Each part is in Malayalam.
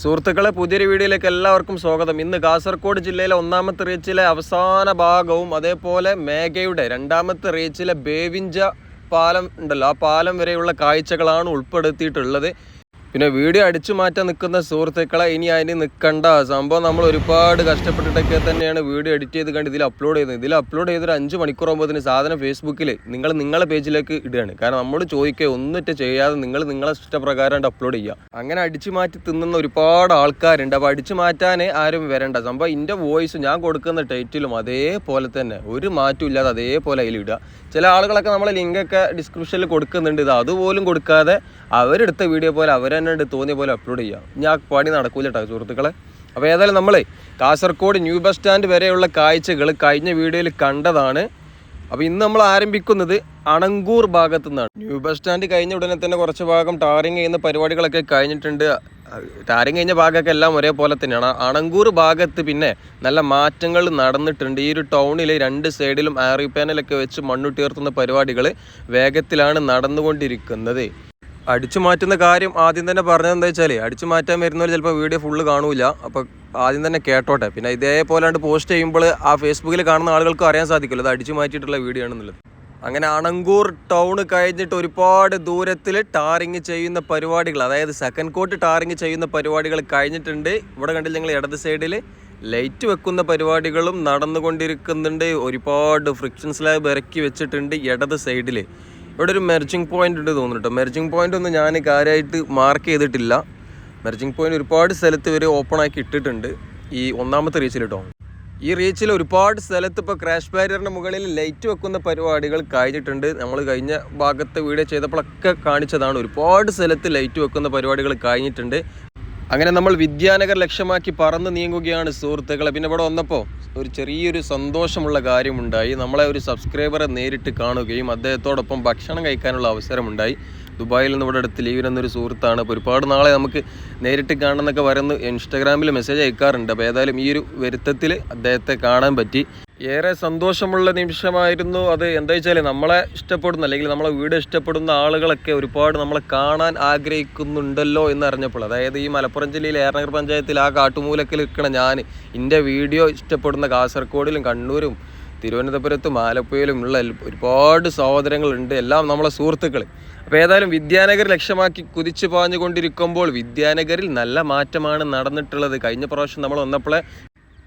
സുഹൃത്തുക്കളെ പുതിയൊരു വീഡിയോയിലേക്ക് എല്ലാവർക്കും സ്വാഗതം. ഇന്ന് കാസർഗോഡ് ജില്ലയിലെ ഒന്നാമത്തെ റീച്ചിലെ അവസാന ഭാഗവും അതേപോലെ മേഘയുടെ രണ്ടാമത്തെ റീച്ചിലെ ബേവിഞ്ച പാലം ഉണ്ടല്ലോ. ആ പാലം വരെയുള്ള കാഴ്ചകളാണ് ഉൾപ്പെടുത്തിയിട്ടുള്ളത്. പിന്നെ വീഡിയോ അടിച്ചു മാറ്റാൻ നിൽക്കുന്ന സുഹൃത്തുക്കളെ ഇനി അതിന് നിൽക്കണ്ട. സംഭവം നമ്മൾ ഒരുപാട് കഷ്ടപ്പെട്ടിട്ടൊക്കെ തന്നെയാണ് വീഡിയോ എഡിറ്റ് ചെയ്ത് കണ്ട് ഇതിൽ അപ്ലോഡ് ചെയ്യുന്നത്. ഇതിൽ അപ്ലോഡ് ചെയ്തൊരു അഞ്ച് മണിക്കൂറാകുമ്പോഴത്തേന് സാധനം ഫേസ്ബുക്കിൽ നിങ്ങൾ നിങ്ങളെ പേജിലേക്ക് ഇടുകയാണ്. കാരണം നമ്മൾ ചോദിക്കുക ഒന്നിട്ട് ചെയ്യാതെ നിങ്ങൾ നിങ്ങളെ ഇഷ്ടപ്രകാരം അപ്ലോഡ് ചെയ്യുക. അങ്ങനെ അടിച്ചു മാറ്റി തിന്നുന്ന ഒരുപാട് ആൾക്കാരുണ്ട്. അപ്പോൾ അടിച്ചു മാറ്റാൻ ആരും വരണ്ട. സംഭവം എന്റെ വോയിസ് ഞാൻ കൊടുക്കുന്ന ടൈറ്റിലും അതേപോലെ തന്നെ. ഒരു മാറ്റം ഇല്ലാതെ അതേപോലെ അതിൽ ഇടുക. ചില ആളുകളൊക്കെ നമ്മളെ ലിങ്കൊക്കെ ഡിസ്ക്രിപ്ഷനിൽ കൊടുക്കുന്നുണ്ട്. ഇത് അതുപോലും കൊടുക്കാതെ അവരെടുത്ത വീഡിയോ പോലെ അവർ തന്നെ തോന്നിയ പോലെ അപ്ലോഡ് ചെയ്യാം. ഞാൻ പണി നടക്കൂല കേട്ടോ സുഹൃത്തുക്കളെ. അപ്പോൾ ഏതായാലും നമ്മൾ കാസർഗോഡ് ന്യൂ ബസ് സ്റ്റാൻഡ് വരെയുള്ള കാഴ്ചകൾ കഴിഞ്ഞ വീഡിയോയിൽ കണ്ടതാണ്. അപ്പോൾ ഇന്ന് നമ്മൾ ആരംഭിക്കുന്നത് അണങ്കൂർ ഭാഗത്തു നിന്നാണ് ന്യൂ ബസ് സ്റ്റാൻഡ് കഴിഞ്ഞ ഉടനെ തന്നെ കുറച്ച് ഭാഗം ടാറിങ് ചെയ്യുന്ന പരിപാടികളൊക്കെ കഴിഞ്ഞിട്ടുണ്ട്. ടാറിങ് കഴിഞ്ഞ ഭാഗമൊക്കെ എല്ലാം ഒരേപോലെ തന്നെയാണ്. അണങ്കൂർ ഭാഗത്ത് പിന്നെ നല്ല മാറ്റങ്ങൾ നടന്നിട്ടുണ്ട്. ഈ ഒരു ടൗണിൽ രണ്ട് സൈഡിലും ആറി പാനലൊക്കെ വെച്ച് മണ്ണുട്ടിയർത്തുന്ന പരിപാടികൾ വേഗത്തിലാണ് നടന്നുകൊണ്ടിരിക്കുന്നത്. അടിച്ചു മാറ്റുന്ന കാര്യം ആദ്യം തന്നെ പറഞ്ഞത് എന്താ വെച്ചാൽ അടിച്ചു മാറ്റാൻ വരുന്നവർ ചിലപ്പോൾ വീഡിയോ ഫുള്ള് കാണൂല. അപ്പോൾ ആദ്യം തന്നെ കേട്ടോട്ടെ. പിന്നെ ഇതേപോലെ പോസ്റ്റ് ചെയ്യുമ്പോൾ ആ ഫേസ്ബുക്കിൽ കാണുന്ന ആളുകൾക്ക് അറിയാൻ സാധിക്കില്ല അത് അടിച്ചു മാറ്റിയിട്ടുള്ള വീഡിയോ ആണെന്നുള്ളത്. അങ്ങനെ അണങ്കൂർ ടൗൺ കഴിഞ്ഞിട്ട് ഒരുപാട് ദൂരത്തിൽ ടാറിങ് ചെയ്യുന്ന പരിപാടികൾ അതായത് സെക്കൻഡ് കോട്ട് ടാറിങ് ചെയ്യുന്ന പരിപാടികൾ കഴിഞ്ഞിട്ടുണ്ട്. ഇവിടെ കണ്ടില്ല ഞങ്ങൾ ഇടത് സൈഡിൽ ലൈറ്റ് വെക്കുന്ന പരിപാടികളും നടന്നുകൊണ്ടിരിക്കുന്നുണ്ട്. ഒരുപാട് ഫ്രിക്ഷൻ സ്ലാബ് ഇറക്കി വെച്ചിട്ടുണ്ട് ഇടത് സൈഡിൽ ഇവിടെ ഒരു മെർജിങ് പോയിന്റ് ഉണ്ട് തോന്നുന്നു കേട്ടോ മെർജിങ് പോയിന്റ് ഒന്നും ഞാൻ കാര്യമായിട്ട് മാർക്ക് ചെയ്തിട്ടില്ല. മെർജിങ് പോയിന്റ് ഒരുപാട് സ്ഥലത്ത് ഇവർ ഓപ്പൺ ആക്കി ഇട്ടിട്ടുണ്ട്. ഈ ഒന്നാമത്തെ റീച്ചിൽ കേട്ടോ ഈ റീച്ചിൽ ഒരുപാട് സ്ഥലത്ത് ഇപ്പോൾ ക്രാഷ് ബാരിയറിന്റെ മുകളിൽ ലൈറ്റ് വെക്കുന്ന പരിപാടികൾ കഴിഞ്ഞിട്ടുണ്ട്. നമ്മൾ കഴിഞ്ഞ ഭാഗത്ത് വീഡിയോ ചെയ്തപ്പോഴൊക്കെ കാണിച്ചതാണ് ഒരുപാട് സ്ഥലത്ത് ലൈറ്റ് വെക്കുന്ന പരിപാടികൾ കഴിഞ്ഞിട്ടുണ്ട്. അങ്ങനെ നമ്മൾ വിദ്യാനഗർ ലക്ഷ്യമാക്കി പറന്ന് നീങ്ങുകയാണ് സുഹൃത്തുക്കളെ. പിന്നെ ഇവിടെ വന്നപ്പോൾ ഒരു ചെറിയൊരു സന്തോഷമുള്ള കാര്യമുണ്ടായി. നമ്മളെ ഒരു സബ്സ്ക്രൈബറെ നേരിട്ട് കാണുകയും അദ്ദേഹത്തോടൊപ്പം ഭക്ഷണം കഴിക്കാനുള്ള അവസരമുണ്ടായി. ദുബായിൽ നിന്ന് ഇവിടെ അടുത്ത് ലീവിൽ എന്നൊരു സുഹൃത്താണ്. അപ്പോൾ ഒരുപാട് നാളെ നമുക്ക് നേരിട്ട് കാണണമെന്നൊക്കെ വരുന്ന. ഇൻസ്റ്റാഗ്രാമിൽ മെസ്സേജ് അയക്കാറുണ്ട്. അപ്പോൾ ഏതായാലും ഈ ഒരു വരുത്തത്തിൽ അദ്ദേഹത്തെ കാണാൻ പറ്റി. ഏറെ സന്തോഷമുള്ള നിമിഷമായിരുന്നു അത്. എന്താ വെച്ചാൽ നമ്മളെ ഇഷ്ടപ്പെടുന്ന അല്ലെങ്കിൽ നമ്മളെ വീട് ഇഷ്ടപ്പെടുന്ന ആളുകളൊക്കെ ഒരുപാട് നമ്മളെ കാണാൻ ആഗ്രഹിക്കുന്നുണ്ടല്ലോ എന്ന് അറിഞ്ഞപ്പോൾ അതായത് ഈ മലപ്പുറം ജില്ലയിൽ ഏറനഗർ പഞ്ചായത്തിൽ ആ കാട്ടുമൂലക്കിൽ നിൽക്കണ ഞാൻ എന്റെ വീഡിയോ ഇഷ്ടപ്പെടുന്ന കാസർഗോഡിലും കണ്ണൂരും തിരുവനന്തപുരത്തും ആലപ്പുഴയിലും ഉള്ള ഒരുപാട് സഹോദരങ്ങളുണ്ട്. എല്ലാം നമ്മളെ സുഹൃത്തുക്കൾ അപ്പോൾ ഏതായാലും വിദ്യാനഗർ ലക്ഷ്യമാക്കി കുതിച്ചു പാഞ്ഞുകൊണ്ടിരിക്കുമ്പോൾ വിദ്യാനഗറിൽ നല്ല മാറ്റമാണ് നടന്നിട്ടുള്ളത്. കഴിഞ്ഞ പ്രാവശ്യം നമ്മൾ വന്നപ്പോഴേ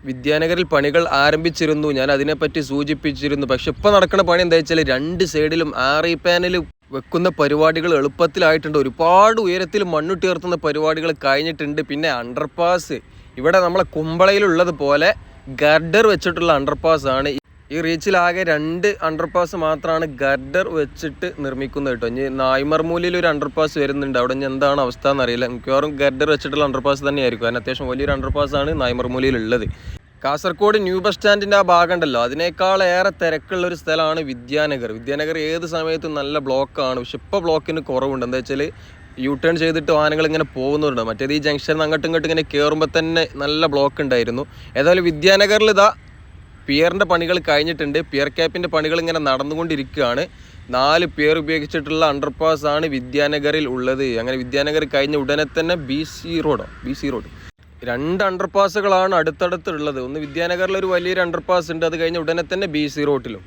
വിദ്യാനഗറിൽ പണികൾ ആരംഭിച്ചിരുന്നു. ഞാൻ അതിനെപ്പറ്റി സൂചിപ്പിച്ചിരുന്നു. പക്ഷെ ഇപ്പോൾ നടക്കുന്ന പണി എന്താ വെച്ചാൽ രണ്ട് സൈഡിലും ആറി പാനൽ വെക്കുന്ന പരിപാടികൾ എളുപ്പത്തിലായിട്ടുണ്ട്. ഒരുപാട് ഉയരത്തിൽ മണ്ണുട്ടിയർത്തുന്ന പരിപാടികൾ കഴിഞ്ഞിട്ടുണ്ട്. പിന്നെ അണ്ടർപാസ് ഇവിടെ നമ്മളെ കുമ്പളയിലുള്ളത് പോലെ ഗർഡർ വെച്ചിട്ടുള്ള അണ്ടർപാസ് ആണ്. ഈ റീച്ചിലാകെ രണ്ട് അണ്ടർപാസ് മാത്രമാണ് ഗർഡർ വെച്ചിട്ട് നിർമ്മിക്കുന്നത് കേട്ടോ. ഇനി നായ്മർമൂലിൽ ഒരു അണ്ടർപാസ് വരുന്നുണ്ട്. അവിടെ ഇനി എന്താണ് അവസ്ഥ എന്നറിയില്ല മിക്കവാറും ഗർഡർ വെച്ചിട്ടുള്ള അണ്ടർപാസ് തന്നെയായിരിക്കും. കാരണം അത്യാവശ്യം വലിയൊരു അണ്ടർപാസ് ആണ് നായ്മർമൂലയിൽ ഉള്ളത് കാസർഗോഡ് ന്യൂ ബസ് സ്റ്റാൻഡിന്റെ ആ ഭാഗം ഉണ്ടല്ലോ അതിനേക്കാൾ ഏറെ തിരക്കുള്ള ഒരു സ്ഥലമാണ് വിദ്യാനഗർ. വിദ്യാനഗർ ഏത് സമയത്തും നല്ല ബ്ലോക്കാണ് പക്ഷെ ഇപ്പോൾ ബ്ലോക്കിന് കുറവുണ്ട്. എന്താ വെച്ചാൽ യു ടേൺ ചെയ്തിട്ട് വാഹനങ്ങൾ ഇങ്ങനെ പോകുന്നുണ്ട്. മറ്റേത് ഈ ജംഗ്ഷൻ അങ്ങോട്ടും ഇങ്ങോട്ടും ഇങ്ങനെ കയറുമ്പോൾ തന്നെ നല്ല ബ്ലോക്ക് ഉണ്ടായിരുന്നു. ഏതായാലും വിദ്യാനഗറിൽ ഇതാ പിയറിന്റെ പണികൾ കഴിഞ്ഞിട്ടുണ്ട്. പിയർ ക്യാപ്പിന്റെ പണികൾ ഇങ്ങനെ നടന്നുകൊണ്ടിരിക്കുകയാണ്. നാല് പിയർ ഉപയോഗിച്ചിട്ടുള്ള അണ്ടർപാസ് ആണ് വിദ്യാനഗറിൽ ഉള്ളത്. അങ്ങനെ വിദ്യാനഗർ കഴിഞ്ഞ ഉടനെ തന്നെ ബി സി റോഡോ ബി സി റോഡ് രണ്ട് അണ്ടർപാസുകളാണ് അടുത്തടുത്തുള്ളത്. ഒന്ന് വിദ്യാനഗറിൽ ഒരു വലിയൊരു അണ്ടർപാസ് ഉണ്ട്. അത് കഴിഞ്ഞ ഉടനെ തന്നെ ബി സി റോട്ടിലും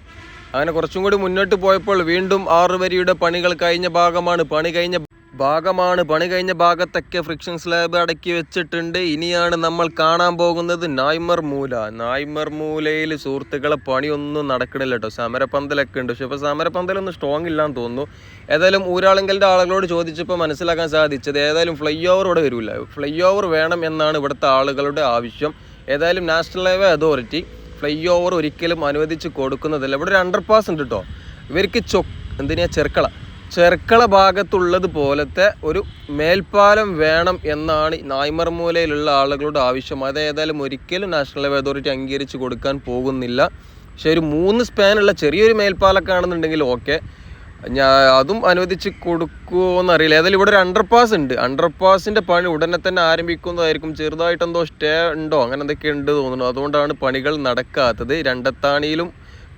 അങ്ങനെ കുറച്ചും കൂടി മുന്നോട്ട് പോയപ്പോൾ വീണ്ടും ആറ് വരിയുടെ പണികൾ കഴിഞ്ഞ ഭാഗമാണ്. പണി കഴിഞ്ഞ ഭാഗമാണ്. പണി കഴിഞ്ഞ ഭാഗത്തൊക്കെ ഫ്രിക്ഷൻ സ്ലാബ് അടക്കി വെച്ചിട്ടുണ്ട്. ഇനിയാണ് നമ്മൾ കാണാൻ പോകുന്നത് നായ്മർ മൂല. നായ്മർ മൂലയിൽ സുഹൃത്തുക്കളെ പണിയൊന്നും നടക്കണില്ല കേട്ടോ. സമരപ്പന്തലൊക്കെ ഉണ്ട്. പക്ഷെ ഇപ്പോൾ സമരപ്പന്തലൊന്നും സ്ട്രോങ് ഇല്ലാന്ന് തോന്നുന്നു. ഏതായാലും ഊരാളെങ്കിലും ആളുകളോട് ചോദിച്ചപ്പോൾ മനസ്സിലാക്കാൻ സാധിച്ചത് ഏതായാലും ഫ്ലൈ ഓവർ ഇവിടെ വരില്ല ഫ്ലൈ ഓവർ വേണം എന്നാണ് ഇവിടുത്തെ ആളുകളുടെ ആവശ്യം. ഏതായാലും national highway authority flyover ഒരിക്കലും അനുവദിച്ച് കൊടുക്കുന്നതല്ല. ഇവിടെ ഒരു അണ്ടർ പാസ് ഉണ്ട് കേട്ടോ. ഇവർക്ക് ചൊ എന്തിനാ? ചെറുക്കള ചെർക്കള ഭാഗത്തുള്ളത് പോലത്തെ ഒരു മേൽപ്പാലം വേണം എന്നാണ് നായ്മർ മൂലയിലുള്ള ആളുകളുടെ ആവശ്യം. അത് ഏതായാലും ഒരിക്കലും നാഷണൽ ഹൈവേ അതോറിറ്റി അംഗീകരിച്ച് കൊടുക്കാൻ പോകുന്നില്ല. പക്ഷേ ഒരു മൂന്ന് സ്പാനുള്ള ചെറിയൊരു മേൽപ്പാലൊക്കെ ആണെന്നുണ്ടെങ്കിൽ ഓക്കെ ഞാൻ അതും അനുവദിച്ച് കൊടുക്കുമോ എന്നറിയില്ല ഏതായാലും ഇവിടെ ഒരു അണ്ടർപാസ് ഉണ്ട്. അണ്ടർപാസിന്റെ പണി ഉടനെ തന്നെ ആരംഭിക്കുന്നതായിരിക്കും. ചെറുതായിട്ട് എന്തോ സ്റ്റേ ഉണ്ടോ? അങ്ങനെ എന്തൊക്കെ ഉണ്ട് തോന്നുന്നു. അതുകൊണ്ടാണ് പണികൾ നടക്കാത്തത്. രണ്ടത്താണിയിലും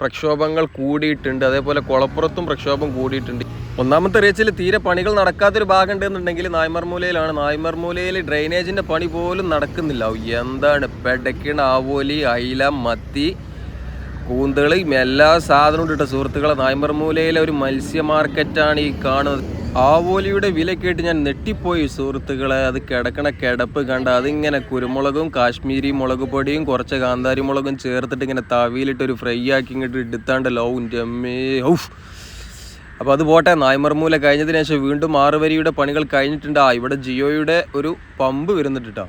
പ്രക്ഷോഭങ്ങൾ കൂടിയിട്ടുണ്ട്. അതേപോലെ കുളപ്പുറത്തും പ്രക്ഷോഭം കൂടിയിട്ടുണ്ട്. ഒന്നാമത്തെ റേച്ചിൽ തീരെ പണികൾ നടക്കാത്തൊരു ഭാഗം ഉണ്ടെന്നുണ്ടെങ്കിൽ നായ്മർമൂലയിലാണ്. നായ്മർമൂലയിൽ ഡ്രെയിനേജിന്റെ പണി പോലും നടക്കുന്നില്ല. എന്താണ്? പെടക്കിണ ആവോലി അയില മത്തി കൂന്തളി എല്ലാ സാധനവും ഇട്ട സുഹൃത്തുക്കളെ. നായ്മർമൂലയിലെ ഒരു മത്സ്യ മാർക്കറ്റാണ് ഈ കാണുന്നത്. ആവോലിയുടെ വില കേട്ട് ഞാൻ നെട്ടിപ്പോയി സുഹൃത്തുക്കളെ. അത് കിടക്കണ കിടപ്പ് കണ്ട അതിങ്ങനെ കുരുമുളകും കാശ്മീരി മുളക് പൊടിയും കുറച്ച് കാന്താരി മുളകും ചേർത്തിട്ട് ഇങ്ങനെ തവിയിലിട്ട് ഒരു ഫ്രൈ ആക്കി ഇങ്ങോട്ട് എടുത്താണ്ട് ലോ അമ്മേ. ഔഫ് അപ്പോൾ അത് പോട്ടെ നായ്മർമൂല കഴിഞ്ഞതിന് ശേഷം വീണ്ടും ആറുവരിയുടെ പണികൾ കഴിഞ്ഞിട്ടുണ്ട്. ആ ഇവിടെ ജിയോയുടെ ഒരു പമ്പ് വരുന്നുണ്ട് കേട്ടോ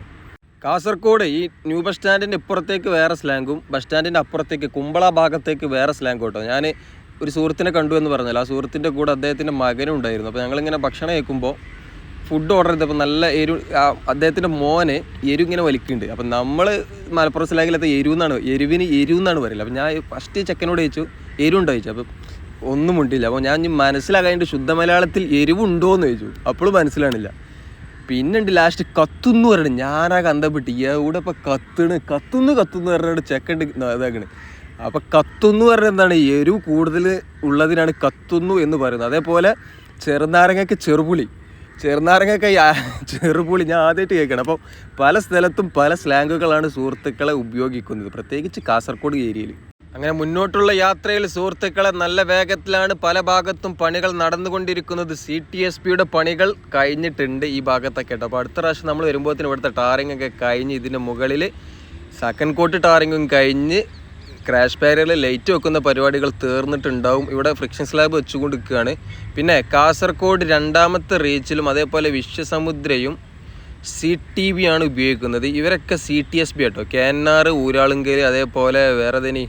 കാസർഗോഡ് ഈ ന്യൂ ബസ് സ്റ്റാൻഡിന്റെ ഇപ്പുറത്തേക്ക് വേറെ സ്ലാങ്കും ബസ് സ്റ്റാൻഡിന്റെ അപ്പുറത്തേക്ക് കുമ്പള ഭാഗത്തേക്ക് വേറെ സ്ലാങ്കും കേട്ടോ ഞാൻ ഒരു സുഹൃത്തിനെ കണ്ടു എന്ന് പറഞ്ഞല്ലോ. ആ സുഹൃത്തിന്റെ കൂടെ അദ്ദേഹത്തിന്റെ മകനും ഉണ്ടായിരുന്നു. അപ്പോൾ ഞങ്ങളിങ്ങനെ ഭക്ഷണം കേൾക്കുമ്പോൾ ഫുഡ് ഓർഡർ ചെയ്തപ്പോൾ നല്ല എരു അദ്ദേഹത്തിന്റെ മോനെ എരു ഇങ്ങനെ വലിക്കുന്നുണ്ട്. അപ്പം നമ്മൾ മലപ്പുറം സ്ലാങ്ങിലത്തെ എരുവെന്നാണ് എരുവിന് എരുവെന്നാണ് പറയുന്നത് അപ്പം ഞാൻ ഫസ്റ്റ് ചെക്കനോട് ചോദിച്ചു എരുണ്ടോ ചോദിച്ചു അപ്പം ഒന്നും ഉണ്ടില്ല അപ്പോൾ ഞാൻ മനസ്സിലാകാണ്ട് ശുദ്ധ മലയാളത്തിൽ എരിവുണ്ടോ എന്ന് ചോദിച്ചു. അപ്പോഴും മനസ്സിലാണില്ല പിന്നെ ഉണ്ട് ലാസ്റ്റ് കത്തുന്നു പറഞ്ഞു ഞാനാ കന്തപ്പെട്ട്. എവിടെ ഇപ്പം കത്തണ്? കത്തുന്നു കത്തുന്നു പറഞ്ഞിട്ട് ചെക്കണ്ട് ഇതാക്കണ്. അപ്പം കത്തുന്നു പറഞ്ഞ എന്താണ്? എരിവ് കൂടുതൽ ഉള്ളതിനാണ് കത്തുന്നു എന്ന് പറയുന്നത്. അതേപോലെ ചെറുനാരങ്ങയ്ക്ക് ചെറുപുളി. ചെറുനാരങ്ങയ്ക്ക് ചെറുപുളി ഞാൻ ആദ്യമായിട്ട് കേൾക്കണം. അപ്പം പല സ്ഥലത്തും പല സ്ലാങ്ങുകളാണ് സുഹൃത്തുക്കളെ ഉപയോഗിക്കുന്നത്. പ്രത്യേകിച്ച് കാസർഗോഡ് ഏരിയയിൽ അങ്ങനെ മുന്നോട്ടുള്ള യാത്രയിൽ സുഹൃത്തുക്കളെ നല്ല വേഗത്തിലാണ് പല ഭാഗത്തും പണികൾ നടന്നുകൊണ്ടിരിക്കുന്നത്. സി ടി എസ് പിയുടെ പണികൾ കഴിഞ്ഞിട്ടുണ്ട് ഈ ഭാഗത്തൊക്കെ കേട്ടോ. അപ്പോൾ അടുത്ത പ്രാവശ്യം നമ്മൾ വരുമ്പോഴത്തേന് ഇവിടുത്തെ ടാറിംഗ് ഒക്കെ കഴിഞ്ഞ് ഇതിന് മുകളിൽ സെക്കൻഡ് കോട്ട് ടാറിങ്ങും കഴിഞ്ഞ് ക്രാഷ് ബാരിയറിൽ ലൈറ്റ് വെക്കുന്ന പരിപാടികൾ തീർന്നിട്ടുണ്ടാവും. ഇവിടെ ഫ്രിക്ഷൻ സ്ലാബ് വെച്ചുകൊണ്ടിരിക്കുകയാണ്. പിന്നെ കാസർഗോഡ് രണ്ടാമത്തെ റീച്ചിലും അതേപോലെ വിശ്വസമുദ്രയും സി ടി ബി ആണ് ഉപയോഗിക്കുന്നത്. ഇവരൊക്കെ സി ടി എസ് ബി കേട്ടോ കേന്നാർ ഊരാളുങ്കൽ അതേപോലെ വേറെ തനി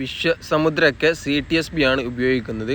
വിശ്വസമുദ്രമൊക്കെ സി ടി എസ് ബി ആണ് ഉപയോഗിക്കുന്നത്.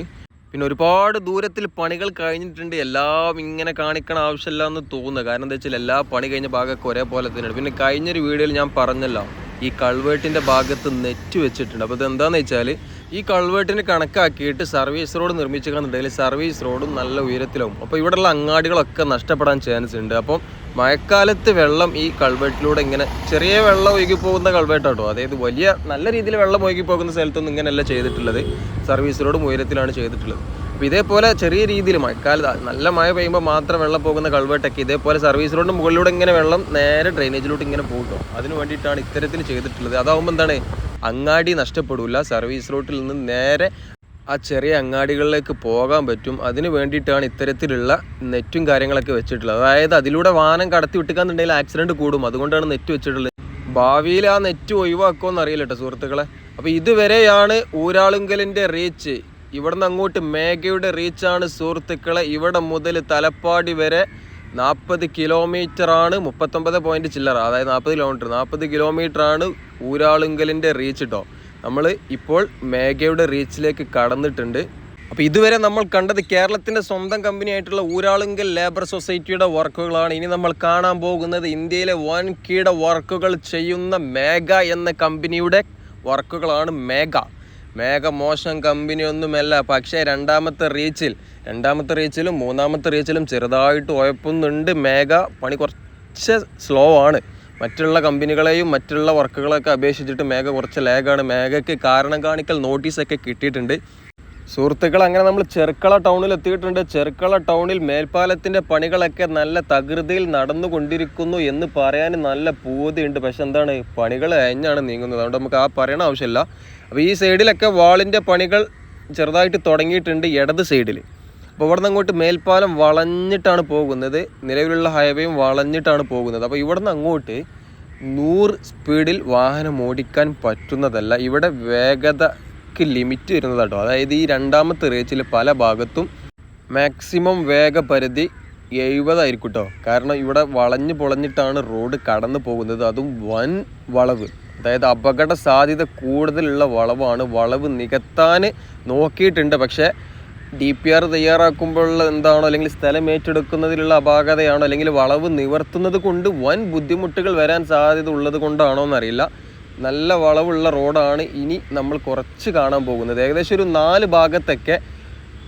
പിന്നെ ഒരുപാട് ദൂരത്തിൽ പണികൾ കഴിഞ്ഞിട്ടുണ്ട്. എല്ലാം ഇങ്ങനെ കാണിക്കണ ആവശ്യമില്ല എന്ന് തോന്നുന്നു. കാരണം എന്താ വെച്ചാൽ എല്ലാ പണി കഴിഞ്ഞ ഭാഗമൊക്കെ ഒരേപോലെ തന്നെയാണ്. പിന്നെ കഴിഞ്ഞൊരു വീഡിയോയിൽ ഞാൻ പറഞ്ഞല്ലോ ഈ കൾവേട്ടിന്റെ ഭാഗത്ത് നെറ്റ് വെച്ചിട്ടുണ്ട്. അപ്പോൾ ഇതെന്താണെന്ന് വെച്ചാൽ ഈ കൾവേട്ടിന് കണക്കാക്കിയിട്ട് സർവീസ് റോഡ് നിർമ്മിച്ചിട്ടുണ്ടെങ്കിൽ സർവീസ് റോഡും നല്ല ഉയരത്തിലാവും. അപ്പോൾ ഇവിടെയുള്ള അങ്ങാടികളൊക്കെ നഷ്ടപ്പെടാൻ ചാൻസ് ഉണ്ട്. അപ്പം മഴക്കാലത്ത് വെള്ളം ഈ കൾവേട്ടിലൂടെ ഇങ്ങനെ ചെറിയ വെള്ളം ഒഴുകി പോകുന്ന കൾവേട്ടാട്ടോ അതായത് വലിയ നല്ല രീതിയിൽ വെള്ളം ഒഴുകി പോകുന്ന സ്ഥലത്തൊന്നും ഇങ്ങനെയല്ല ചെയ്തിട്ടുള്ളത്. സർവീസ് റോഡും ഉയരത്തിലാണ് ചെയ്തിട്ടുള്ളത്. അപ്പോൾ ഇതേപോലെ ചെറിയ രീതിയിൽ മഴക്കാലത്ത് നല്ല മഴ പെയ്യുമ്പോൾ മാത്രം വെള്ളം പോകുന്ന കൾവേട്ടൊക്കെ ഇതേപോലെ സർവീസ് റോഡിന് മുകളിലൂടെ ഇങ്ങനെ വെള്ളം നേരെ ഡ്രെയിനേജിലോട്ട് ഇങ്ങനെ പോകും. അതിന് വേണ്ടിയിട്ടാണ് ഇത്തരത്തിൽ ചെയ്തിട്ടുള്ളത്. അതാവുമ്പോൾ എന്താണ്? അങ്ങാടി നഷ്ടപ്പെടില്ല സർവീസ് റോട്ടിൽ നിന്ന് നേരെ ആ ചെറിയ അങ്ങാടികളിലേക്ക് പോകാൻ പറ്റും. അതിന് വേണ്ടിയിട്ടാണ് ഇത്തരത്തിലുള്ള നെറ്റും കാര്യങ്ങളൊക്കെ വെച്ചിട്ടുള്ളത്. അതായത് അതിലൂടെ വാഹനം കടത്തി വിട്ടിക്കാന്നുണ്ടെങ്കിൽ ആക്സിഡന്റ് കൂടും. അതുകൊണ്ടാണ് നെറ്റ് വെച്ചിട്ടുള്ളത്. ഭാവിയിൽ ആ നെറ്റ് ഒഴിവാക്കുമെന്ന് അറിയില്ല കേട്ടോ സുഹൃത്തുക്കളെ. അപ്പോൾ ഇതുവരെയാണ് ഊരാളുങ്കലിന്റെ റീച്ച് ഇവിടുന്ന് അങ്ങോട്ട് മേഘയുടെ റീച്ചാണ് സുഹൃത്തുക്കളെ. ഇവിടെ മുതൽ തലപ്പാടി വരെ നാൽപ്പത് ആണ് മുപ്പത്തൊമ്പത് പോയിന്റ് ചില്ലറ. അതായത് നാൽപ്പത് കിലോമീറ്റർ നാൽപ്പത് ആണ് ഊരാളുങ്കലിന്റെ റീച്ച് കേട്ടോ നമ്മൾ ഇപ്പോൾ മേഘയുടെ റീച്ചിലേക്ക് കടന്നിട്ടുണ്ട്. അപ്പോൾ ഇതുവരെ നമ്മൾ കണ്ടത് കേരളത്തിന്റെ സ്വന്തം കമ്പനി ആയിട്ടുള്ള ഊരാളുങ്കൽ ലേബർ സൊസൈറ്റിയുടെ വർക്കുകളാണ് ഇനി നമ്മൾ കാണാൻ പോകുന്നത് ഇന്ത്യയിലെ വൻകിട വർക്കുകൾ ചെയ്യുന്ന മേഘ എന്ന കമ്പനിയുടെ വർക്കുകളാണ് മേഘ. മേഘ മോശം കമ്പനിയൊന്നുമല്ല പക്ഷേ രണ്ടാമത്തെ റീച്ചിൽ രണ്ടാമത്തെ റീച്ചിലും മൂന്നാമത്തെ റീച്ചിലും ചെറുതായിട്ട് ഉഴപ്പുന്നുണ്ട് മേഘ. പണി കുറച്ച് സ്ലോ ആണ്. മറ്റുള്ള കമ്പനികളെയും മറ്റുള്ള വർക്കുകളൊക്കെ അപേക്ഷിച്ചിട്ട് മേഘ കുറച്ച് ലാഗാണ്. മേഘയ്ക്ക് കാരണം കാണിക്കൽ നോട്ടീസൊക്കെ കിട്ടിയിട്ടുണ്ട്. സുഹൃത്തുക്കൾ അങ്ങനെ നമ്മൾ ചെർക്കള ടൗണിൽ എത്തിയിട്ടുണ്ട്. ചെർക്കള ടൗണിൽ മേൽപ്പാലത്തിന്റെ പണികളൊക്കെ നല്ല തകൃതിയിൽ നടന്നുകൊണ്ടിരിക്കുന്നു എന്ന് പറയാൻ നല്ല പൂതിയുണ്ട്. പക്ഷെ എന്താണ് പണികൾ അയഞ്ഞാണ് നീങ്ങുന്നത്. അതുകൊണ്ട് നമുക്ക് ആ പറയണ ആവശ്യമില്ല. അപ്പോൾ ഈ സൈഡിലൊക്കെ വാളിന്റെ പണികൾ ചെറുതായിട്ട് തുടങ്ങിയിട്ടുണ്ട് ഇടത് സൈഡിൽ. അപ്പോൾ ഇവിടെ നിന്ന് അങ്ങോട്ട് മേൽപ്പാലം വളഞ്ഞിട്ടാണ് പോകുന്നത്. നിലവിലുള്ള ഹൈവേയും വളഞ്ഞിട്ടാണ് പോകുന്നത്. അപ്പോൾ ഇവിടെ നിന്ന് അങ്ങോട്ട് നൂറ് സ്പീഡിൽ വാഹനം ഓടിക്കാൻ പറ്റുന്നതല്ല. ഇവിടെ വേഗതക്ക് ലിമിറ്റ് വരുന്നത് കേട്ടോ അതായത് ഈ രണ്ടാമത്തെ റേച്ചിൽ പല ഭാഗത്തും മാക്സിമം വേഗപരിധി എഴുപതായിരിക്കും കേട്ടോ കാരണം ഇവിടെ വളഞ്ഞു പൊളഞ്ഞിട്ടാണ് റോഡ് കടന്നു പോകുന്നത്. അതും വൻ വളവ്. അതായത് അപകട സാധ്യത കൂടുതലുള്ള വളവാണ്. വളവ് നികത്താൻ നോക്കിയിട്ടുണ്ട്. പക്ഷേ ഡി പി ആർ തയ്യാറാക്കുമ്പോഴുള്ള എന്താണോ അല്ലെങ്കിൽ സ്ഥലം ഏറ്റെടുക്കുന്നതിലുള്ള അപാകതയാണോ അല്ലെങ്കിൽ വളവ് നിവർത്തുന്നത് കൊണ്ട് വൻ ബുദ്ധിമുട്ടുകൾ വരാൻ സാധ്യത ഉള്ളത് കൊണ്ടാണോ എന്നറിയില്ല. നല്ല വളവുള്ള റോഡാണ് ഇനി നമ്മൾ കുറച്ച് കാണാൻ പോകുന്നത്. ഏകദേശം ഒരു നാല് ഭാഗത്തൊക്കെ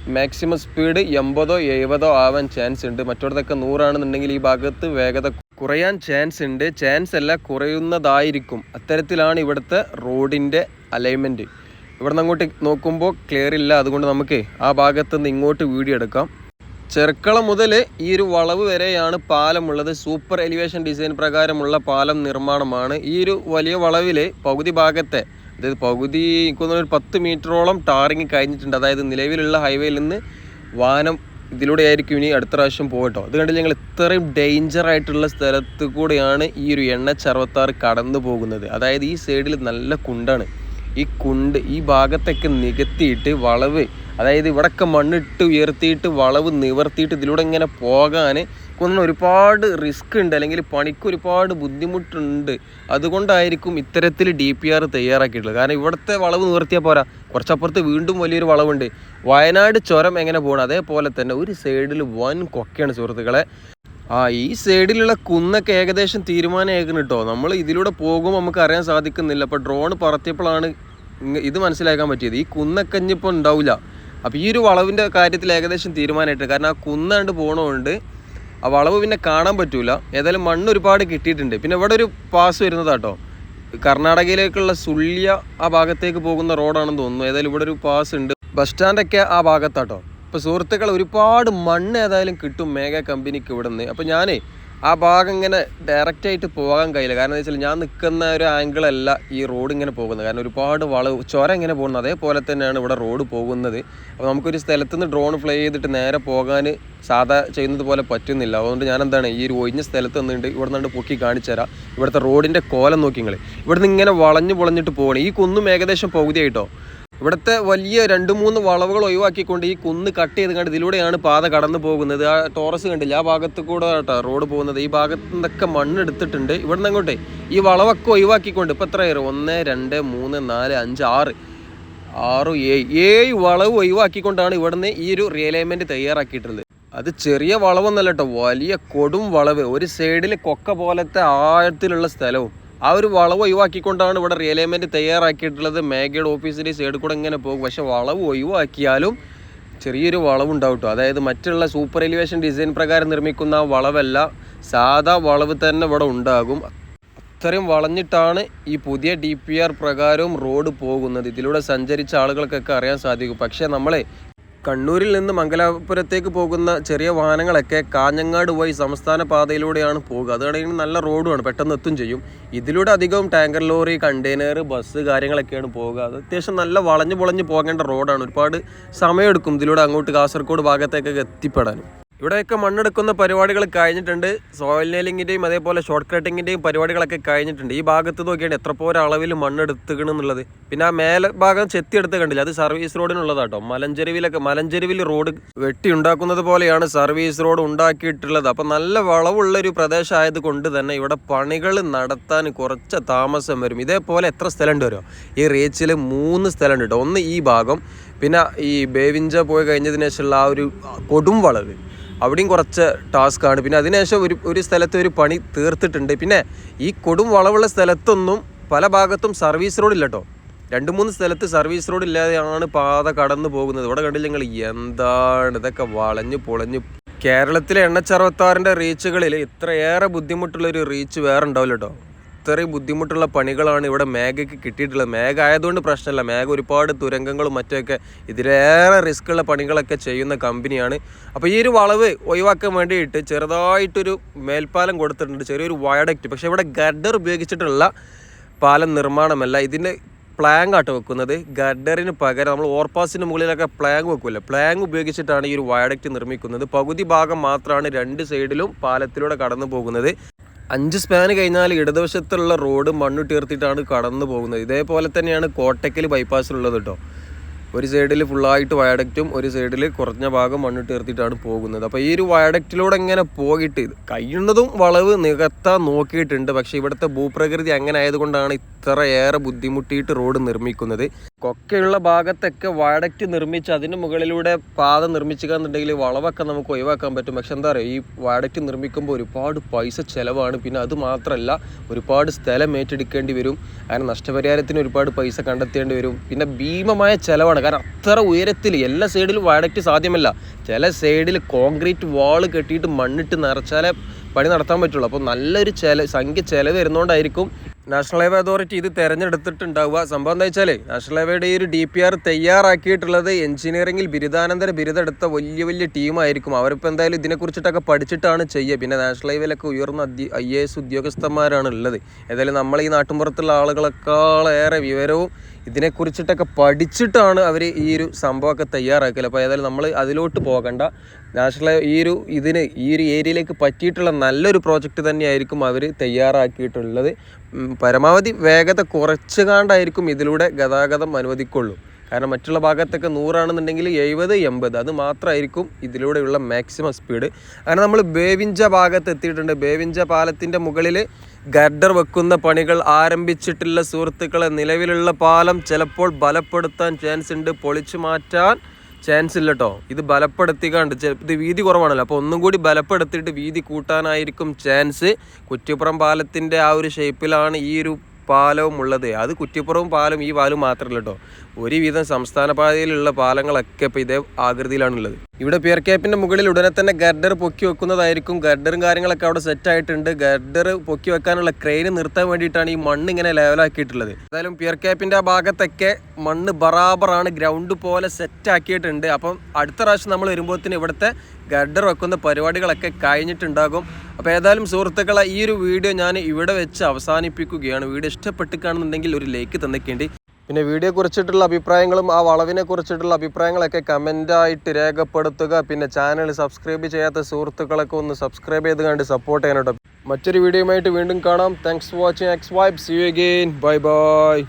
മാക്സിമം സ്പീഡ് എൺപതോ എഴുപതോ ആവാൻ ചാൻസ് ഉണ്ട്. മറ്റോടത്തൊക്കെ നൂറാണെന്നുണ്ടെങ്കിൽ ഈ ഭാഗത്ത് വേഗത കുറയാൻ ചാൻസ് ഉണ്ട്. ചാൻസ് അല്ല കുറയുന്നതായിരിക്കും. അത്തരത്തിലാണ് ഇവിടുത്തെ റോഡിന്റെ അലൈൻമെന്റ് ഇവിടെ നിന്ന് അങ്ങോട്ട് നോക്കുമ്പോൾ ക്ലിയർ ഇല്ല. അതുകൊണ്ട് നമുക്ക് ആ ഭാഗത്ത് നിന്ന് ഇങ്ങോട്ട് വീഡിയോ എടുക്കാം. ചെറുക്കളം മുതൽ ഈ ഒരു വളവ് വരെയാണ് പാലമുള്ളത്. സൂപ്പർ എലിവേഷൻ ഡിസൈൻ പ്രകാരമുള്ള പാലം നിർമ്മാണമാണ്. ഈ ഒരു വലിയ വളവിൽ പകുതി ഭാഗത്തെ അതായത് പകുതി ഒരു പത്ത് മീറ്ററോളം ടാറിങ് കഴിഞ്ഞിട്ടുണ്ട്. അതായത് നിലവിലുള്ള ഹൈവേയിൽ നിന്ന് വാഹനം ഇതിലൂടെ ആയിരിക്കും ഇനി അടുത്ത പ്രാവശ്യം പോകട്ടോ. അത് കണ്ടില്ല ഞങ്ങൾ ഇത്രയും ഡേഞ്ചർ ആയിട്ടുള്ള സ്ഥലത്ത് കൂടെയാണ് ഈ ഒരു എണ്ണ ചർവത്താറ് കടന്നു പോകുന്നത്. അതായത് ഈ സൈഡിൽ നല്ല കുണ്ടാണ്. ഈ കുണ്ട് ഈ ഭാഗത്തൊക്കെ നികത്തിയിട്ട് വളവ് അതായത് ഇവിടൊക്കെ മണ്ണിട്ട് ഉയർത്തിയിട്ട് വളവ് നിവർത്തിയിട്ട് ഇതിലൂടെ ഇങ്ങനെ പോകാൻ കൊന്ന ഒരുപാട് റിസ്ക് ഉണ്ട്. അല്ലെങ്കിൽ പണിക്ക് ഒരുപാട് ബുദ്ധിമുട്ടുണ്ട്. അതുകൊണ്ടായിരിക്കും ഇത്തരത്തിൽ ഡി പി ആർ തയ്യാറാക്കിയിട്ടുള്ളത്. കാരണം ഇവിടുത്തെ വളവ് നിവർത്തിയാൽ പോരാ. കുറച്ചപ്പുറത്ത് വീണ്ടും വലിയൊരു വളവുണ്ട്. വയനാട് ചുരം എങ്ങനെ പോകണം അതേപോലെ തന്നെ ഒരു സൈഡിൽ വൻ കൊക്കയാണ് സുഹൃത്തുക്കളെ. ആ ഈ സൈഡിലുള്ള കുന്നൊക്കെ ഏകദേശം തീരുമാനമായിരിക്കണം കേട്ടോ നമ്മൾ ഇതിലൂടെ പോകുമ്പോൾ നമുക്ക് അറിയാൻ സാധിക്കുന്നില്ല. അപ്പോൾ ഡ്രോൺ പറത്തിയപ്പോഴാണ് ഇത് മനസ്സിലാക്കാൻ പറ്റിയത്. ഈ കുന്നൊക്കെ ഇനിയിപ്പോൾ ഉണ്ടാവില്ല അപ്പോൾ ഈ ഒരു വളവിന്റെ കാര്യത്തിൽ ഏകദേശം തീരുമാനമായിട്ട് കാരണം ആ കുന്നാണ്ട് പോകണമുണ്ട് ആ വളവ് പിന്നെ കാണാൻ പറ്റൂല. ഏതായാലും മണ്ണ് ഒരുപാട് കിട്ടിയിട്ടുണ്ട്. പിന്നെ ഇവിടെ ഒരു പാസ് വരുന്നതാട്ടോ. കർണാടകയിലേക്കുള്ള സുള്ളിയ ആ ഭാഗത്തേക്ക് പോകുന്ന റോഡാണെന്ന് തോന്നുന്നു. ഏതായാലും ഇവിടെ ഒരു പാസ് ഉണ്ട്. ബസ് സ്റ്റാൻഡൊക്കെ ആ ഭാഗത്താട്ടോ. ഇപ്പോൾ സുഹൃത്തുക്കൾ ഒരുപാട് മണ്ണ് ഏതായാലും കിട്ടും മേഘ കമ്പനിക്ക് ഇവിടെ നിന്ന് അപ്പോൾ ഞാനേ ആ ഭാഗം ഇങ്ങനെ ഡയറക്റ്റ് ആയിട്ട് പോകാൻ കഴിയില്ല. കാരണം എന്താ വെച്ചാൽ ഞാൻ നിൽക്കുന്ന ഒരു ആംഗിൾ അല്ല ഈ റോഡ് ഇങ്ങനെ പോകുന്നത്. കാരണം ഒരുപാട് വളവ് ചുരം ഇങ്ങനെ പോകുന്നത്. അതേപോലെ തന്നെയാണ് ഇവിടെ റോഡ് പോകുന്നത്. അപ്പോൾ നമുക്കൊരു സ്ഥലത്ത് നിന്ന് ഡ്രോൺ ഫ്ലൈ ചെയ്തിട്ട് നേരെ പോകാൻ സാധാ ചെയ്യുന്നത് പോലെ പറ്റുന്നില്ല. അതുകൊണ്ട് ഞാൻ എന്താണ് ഈ ഒരു ഒഴിഞ്ഞ സ്ഥലത്ത് നിന്നിട്ട് ഇവിടെ നിന്ന് പൊക്കി കാണിച്ചു തരാം. ഇവിടുത്തെ റോഡിന്റെ കോലം നോക്കി നിങ്ങൾ ഇവിടുന്ന് ഇങ്ങനെ വളഞ്ഞു പൊളഞ്ഞിട്ട് പോകണം ഈ കുന്നും ഏകദേശം പകുതിയായിട്ടോ? ഇവിടുത്തെ വലിയ രണ്ട് മൂന്ന് വളവുകൾ ഒഴിവാക്കിക്കൊണ്ട് ഈ കുന്ന് കട്ട് ചെയ്ത് കണ്ട് ഇതിലൂടെയാണ് പാത കടന്നു പോകുന്നത്. ആ ടോറസ് കണ്ടില്ല? ആ ഭാഗത്ത് കൂടെ കേട്ടോ റോഡ് പോകുന്നത്. ഈ ഭാഗത്ത് നിന്നൊക്കെ മണ്ണ് എടുത്തിട്ടുണ്ട്. ഇവിടുന്ന് അങ്ങോട്ടേ ഈ വളവൊക്കെ ഒഴിവാക്കിക്കൊണ്ട് ഇപ്പം എത്ര കയറും ഒന്ന് രണ്ട് മൂന്ന് നാല് അഞ്ച് ആറ്. ആറ് ഏഴ്. ഏഴ് വളവ് ഒഴിവാക്കിക്കൊണ്ടാണ് ഇവിടുന്ന് ഈ ഒരു റിയലൈൻമെന്റ് തയ്യാറാക്കിയിട്ടുള്ളത്. അത് ചെറിയ വളവൊന്നല്ല കേട്ടോ. വലിയ കൊടും വളവ്. ഒരു സൈഡിൽ കൊക്ക പോലത്തെ ആഴത്തിലുള്ള സ്ഥലവും ആ ഒരു വളവ് ഒഴിവാക്കിക്കൊണ്ടാണ് ഇവിടെ റിയലൈൻമെന്റ് തയ്യാറാക്കിയിട്ടുള്ളത്. മേഘയുടെ ഓഫീസിന്റെ സൈഡിൽ കൂടെ ഇങ്ങനെ പോകും. പക്ഷേ വളവ് ഒഴിവാക്കിയാലും ചെറിയൊരു വളവുണ്ടാവും കേട്ടോ അതായത് മറ്റുള്ള സൂപ്പർ എലിവേഷൻ ഡിസൈൻ പ്രകാരം നിർമ്മിക്കുന്ന വളവല്ല സാധാ വളവ് തന്നെ ഇവിടെ ഉണ്ടാകും. അത്രയും വളഞ്ഞിട്ടാണ് ഈ പുതിയ ഡി പ്രകാരവും റോഡ് പോകുന്നത്. ഇതിലൂടെ സഞ്ചരിച്ച ആളുകൾക്കൊക്കെ അറിയാൻ സാധിക്കും. പക്ഷേ നമ്മളെ കണ്ണൂരിൽ നിന്ന് മംഗലാപുരത്തേക്ക് പോകുന്ന ചെറിയ വാഹനങ്ങളൊക്കെ കാഞ്ഞങ്ങാട് വഴി സംസ്ഥാന പാതയിലൂടെയാണ് പോകുക. അതാണെങ്കിൽ നല്ല റോഡുമാണ് പെട്ടെന്ന് എത്തും ചെയ്യും. ഇതിലൂടെ അധികവും ടാങ്കർ ലോറി കണ്ടെയ്നർ ബസ് കാര്യങ്ങളൊക്കെയാണ് പോകുക. അത് അത്യാവശ്യം നല്ല വളഞ്ഞു പൊളഞ്ഞ് പോകേണ്ട റോഡാണ്. ഒരുപാട് സമയമെടുക്കും ഇതിലൂടെ അങ്ങോട്ട് കാസർഗോഡ് ഭാഗത്തേക്കൊക്കെ എത്തിപ്പെടാനും ഇവിടെയൊക്കെ മണ്ണെടുക്കുന്ന പരിപാടികൾ കഴിഞ്ഞിട്ടുണ്ട്. സോയിൽ നെയിലിങ്ങിന്റെയും അതേപോലെ ഷോർട്ട് കട്ടിങ്ങിന്റെയും പരിപാടികളൊക്കെ കഴിഞ്ഞിട്ടുണ്ട്. ഈ ഭാഗത്ത് നോക്കിയാണ് എത്ര പോലെ അളവിൽ മണ്ണെടുത്തുകണെന്നുള്ളത് പിന്നെ ആ മേലെ ഭാഗം ചെത്തി എടുത്ത് കണ്ടില്ല? അത് സർവീസ് റോഡിനുള്ളതാട്ടോ മലഞ്ചെരുവിലൊക്കെ മലഞ്ചെരുവിൽ റോഡ് വെട്ടി ഉണ്ടാക്കുന്നത് പോലെയാണ് സർവീസ് റോഡ് ഉണ്ടാക്കിയിട്ടുള്ളത്. അപ്പം നല്ല വളവുള്ളൊരു പ്രദേശമായത് കൊണ്ട് തന്നെ ഇവിടെ പണികൾ നടത്താൻ കുറച്ച് താമസം വരും. ഇതേപോലെ എത്ര സ്ഥലമുണ്ട് വരുമോ ഈ റീച്ചിൽ മൂന്ന് സ്ഥലമുണ്ട് കേട്ടോ ഒന്ന് ഈ ഭാഗം പിന്നെ ഈ ബേവിഞ്ച പോയി കഴിഞ്ഞതിന് ശേഷമുള്ള ആ ഒരു കൊടും വളവ്. അവിടെയും കുറച്ച് ടാസ്ക്കാണ് പിന്നെ അതിനുശേഷം ഒരു ഒരു സ്ഥലത്ത് ഒരു പണി തീർത്തിട്ടുണ്ട്. പിന്നെ ഈ കൊടും വളവുള്ള സ്ഥലത്തൊന്നും പല ഭാഗത്തും സർവീസ് റോഡ് ഇല്ല കേട്ടോ രണ്ട് മൂന്ന് സ്ഥലത്ത് സർവീസ് റോഡ് ഇല്ലാതെയാണ് പാത കടന്നു പോകുന്നത്. ഇവിടെ കണ്ടില്ല നിങ്ങൾ? എന്താണ് ഇതൊക്കെ വളഞ്ഞു പൊളഞ്ഞു. കേരളത്തിലെ എണ്ണച്ചറുപത്താറിന്റെ റീച്ചുകളിൽ ഇത്രയേറെ ബുദ്ധിമുട്ടുള്ളൊരു റീച്ച് വേറെ ഉണ്ടാവില്ല കേട്ടോ ഇത്രയും ബുദ്ധിമുട്ടുള്ള പണികളാണ് ഇവിടെ മേഘയ്ക്ക് കിട്ടിയിട്ടുള്ളത്. മേഘ ആയതുകൊണ്ട് പ്രശ്നമില്ല. മേഘ ഒരുപാട് തുരങ്കങ്ങളും മറ്റൊക്കെ ഇതിലേറെ റിസ്ക് ഉള്ള പണികളൊക്കെ ചെയ്യുന്ന കമ്പനിയാണ് അപ്പോൾ ഈ ഒരു വളവ് ഒഴിവാക്കാൻ വേണ്ടിയിട്ട് ചെറുതായിട്ടൊരു മേൽപ്പാലം കൊടുത്തിട്ടുണ്ട്. ചെറിയൊരു വയഡക്റ്റ് പക്ഷേ ഇവിടെ ഗഡർ ഉപയോഗിച്ചിട്ടുള്ള പാലം നിർമ്മാണമല്ല. ഇതിന്റെ പ്ലാങ് ആട്ടോ വെക്കുന്നത്. ഗഡറിന് പകരം നമ്മൾ ഓർപ്പാസിന് മുകളിലൊക്കെ പ്ലാങ് വെക്കുമല്ലോ പ്ലാങ് ഉപയോഗിച്ചിട്ടാണ് ഈ ഒരു വയഡക്റ്റ് നിർമ്മിക്കുന്നത്. പകുതി ഭാഗം മാത്രമാണ് രണ്ട് സൈഡിലും പാലത്തിലൂടെ കടന്നു പോകുന്നത് അഞ്ച് സ്പാൻ കഴിഞ്ഞാൽ ഇടതുവശത്തുള്ള റോഡ് മണ്ണ് തീർത്തിട്ടാണ് കടന്നു പോകുന്നത്. ഇതേപോലെ തന്നെയാണ് കോട്ടയ്ക്കൽ ബൈപ്പാസിലുള്ളത് കേട്ടോ ഒരു സൈഡിൽ ഫുള്ളായിട്ട് വയഡക്റ്റും ഒരു സൈഡിൽ കുറഞ്ഞ ഭാഗം മണ്ണ് തീർത്തിട്ടാണ് പോകുന്നത്. അപ്പോൾ ഈ ഒരു വയഡക്റ്റിലൂടെ ഇങ്ങനെ പോയിട്ട് കഴിയുന്നതും വളവ് നികത്താൻ നോക്കിയിട്ടുണ്ട്. പക്ഷേ ഇവിടുത്തെ ഭൂപ്രകൃതി അങ്ങനെ ആയതുകൊണ്ടാണ് ഇത്രയേറെ ബുദ്ധിമുട്ടിയിട്ട് റോഡ് നിർമ്മിക്കുന്നത്. കൊക്കെയുള്ള ഭാഗത്തൊക്കെ വയഡക്റ്റ് നിർമ്മിച്ച് അതിന് മുകളിലൂടെ പാത നിർമ്മിച്ചുക എന്നുണ്ടെങ്കിൽ വളവൊക്കെ നമുക്ക് ഒഴിവാക്കാൻ പറ്റും. പക്ഷെ എന്താ പറയുക ഈ വയഡക്റ്റ് നിർമ്മിക്കുമ്പോൾ ഒരുപാട് പൈസ ചിലവാണ്. പിന്നെ അത് മാത്രമല്ല ഒരുപാട് സ്ഥലം ഏറ്റെടുക്കേണ്ടി വരും. അങ്ങനെ നഷ്ടപരിഹാരത്തിന് ഒരുപാട് പൈസ കണ്ടെത്തേണ്ടി വരും. പിന്നെ ഭീമമായ ചിലവാണ്. കാരണം അത്ര ഉയരത്തിൽ എല്ലാ സൈഡിലും വയഡക്റ്റ് സാധ്യമല്ല. ചില സൈഡിൽ കോൺക്രീറ്റ് വാൾ കെട്ടിയിട്ട് മണ്ണിട്ട് നിറച്ചാലേ പണി നടത്താൻ പറ്റുള്ളൂ. അപ്പോൾ നല്ലൊരു ചില സംഖ്യ ചിലവ് വരുന്നതുകൊണ്ടായിരിക്കും നാഷണൽ ഹൈവേ അതോറിറ്റി ഇത് തിരഞ്ഞെടുത്തിട്ടുണ്ടാവുക. സംഭവം എന്താ വെച്ചാൽ നാഷണൽ ഹൈവേയുടെ ഈ ഒരു ഡി പി ആർ തയ്യാറാക്കിയിട്ടുള്ളത് എഞ്ചിനീയറിംഗിൽ ബിരുദാനന്തര ബിരുദം എടുത്ത വലിയ വലിയ ടീമായിരിക്കും. അവരിപ്പോൾ എന്തായാലും ഇതിനെക്കുറിച്ചിട്ടൊക്കെ പഠിച്ചിട്ടാണ് ചെയ്യുക. പിന്നെ നാഷണൽ ഹൈവേയിലൊക്കെ ഉയർന്ന ഐ എ എസ് ഉദ്യോഗസ്ഥന്മാരാണ് ഉള്ളത് ഏതായാലും നമ്മൾ ഈ നാട്ടിൻപുറത്തുള്ള ആളുകളെക്കാളേറെ വിവരവും ഇതിനെക്കുറിച്ചിട്ടൊക്കെ പഠിച്ചിട്ടാണ് അവർ ഈ ഒരു സംഭവമൊക്കെ തയ്യാറാക്കൽ അപ്പോൾ ഏതായാലും നമ്മൾ അതിലോട്ട് പോകണ്ട. നാഷണൽ ഈ ഒരു ഇതിന് ഈ ഒരു ഏരിയയിലേക്ക് പറ്റിയിട്ടുള്ള നല്ലൊരു പ്രോജക്റ്റ് തന്നെയായിരിക്കും അവർ തയ്യാറാക്കിയിട്ടുള്ളത്. പരമാവധി വേഗത കുറച്ചുകാണ്ടായിരിക്കും ഇതിലൂടെ ഗതാഗതം അനുവദിക്കുള്ളൂ. കാരണം മറ്റുള്ള ഭാഗത്തൊക്കെ നൂറാണെന്നുണ്ടെങ്കിൽ എഴുപത് എൺപത്. അത് മാത്രമായിരിക്കും ഇതിലൂടെയുള്ള മാക്സിമം സ്പീഡ് അങ്ങനെ നമ്മൾ ബേവിഞ്ച ഭാഗത്ത് എത്തിയിട്ടുണ്ട്. ബേവിഞ്ച പാലത്തിന്റെ മുകളിൽ ഗർഡർ വെക്കുന്ന പണികൾ ആരംഭിച്ചിട്ടുള്ള സുഹൃത്തുക്കളെ നിലവിലുള്ള പാലം ചിലപ്പോൾ ബലപ്പെടുത്താൻ ചാൻസ് ഉണ്ട്. പൊളിച്ചു മാറ്റാൻ ചാൻസ് ഇല്ല കേട്ടോ ഇത് ബലപ്പെടുത്തിക്കാണ്ട് ചെ- ഇത് വീതി കുറവാണല്ലോ. അപ്പോൾ ഒന്നും കൂടി ബലപ്പെടുത്തിയിട്ട് വീതി കൂട്ടാനായിരിക്കും ചാൻസ് കുറ്റിപ്പുറം പാലത്തിന്റെ ആ ഒരു ഷേപ്പിലാണ് ഈ ഒരു പാലവും ഉള്ളത് അത് കുറ്റിപ്പുറവും പാലം ഈ പാലും മാത്രമല്ല കേട്ടോ ഒരുവിധം സംസ്ഥാന പാതയിലുള്ള പാലങ്ങളൊക്കെ ഇപ്പോൾ ഇതേ ആകൃതിയിലാണുള്ളത്. ഇവിടെ പിയർ ക്യാപ്പിന്റെ മുകളിൽ ഉടനെ തന്നെ ഗർഡർ പൊക്കി വെക്കുന്നതായിരിക്കും. ഗർഡറും കാര്യങ്ങളൊക്കെ അവിടെ സെറ്റ് ആയിട്ടുണ്ട്. ഗർഡർ പൊക്കി വെക്കാനുള്ള ക്രെയിൻ നിർത്താൻ വേണ്ടിയിട്ടാണ് ഈ മണ്ണ് ഇങ്ങനെ ലെവലാക്കിയിട്ടുള്ളത് എന്തായാലും പിയർ ക്യാപ്പിന്റെ ആ ഭാഗത്തൊക്കെ മണ്ണ് ബറാബറാണ് ഗ്രൗണ്ട് പോലെ സെറ്റ് ആക്കിയിട്ടുണ്ട്. അപ്പം അടുത്ത പ്രാവശ്യം നമ്മൾ വരുമ്പോഴത്തേന് ഇവിടുത്തെ ഗർഡർ വെക്കുന്ന പരിപാടികളൊക്കെ കഴിഞ്ഞിട്ടുണ്ടാകും. അപ്പോൾ ഏതായാലും സുഹൃത്തുക്കളെ ഈ ഒരു വീഡിയോ ഞാൻ ഇവിടെ വെച്ച് അവസാനിപ്പിക്കുകയാണ്. വീഡിയോ ഇഷ്ടപ്പെട്ടിക്കാണെന്നുണ്ടെങ്കിൽ ഒരു ലൈക്ക് തന്നിക്കേണ്ടി. പിന്നെ വീഡിയോ കുറിച്ചിട്ടുള്ള അഭിപ്രായങ്ങളും ആ വളവിനെ കുറിച്ചിട്ടുള്ള അഭിപ്രായങ്ങളൊക്കെ കമന്റായിട്ട് രേഖപ്പെടുത്തുക. പിന്നെ ചാനൽ സബ്സ്ക്രൈബ് ചെയ്യാത്ത സുഹൃത്തുക്കളൊക്കെ ഒന്ന് സബ്സ്ക്രൈബ് ചെയ്ത് കണ്ട് സപ്പോർട്ട് ചെയ്യാനോട്ടോ മറ്റൊരു വീഡിയോയുമായിട്ട് വീണ്ടും കാണാം. Thanks for watching X vibe see you again bye bye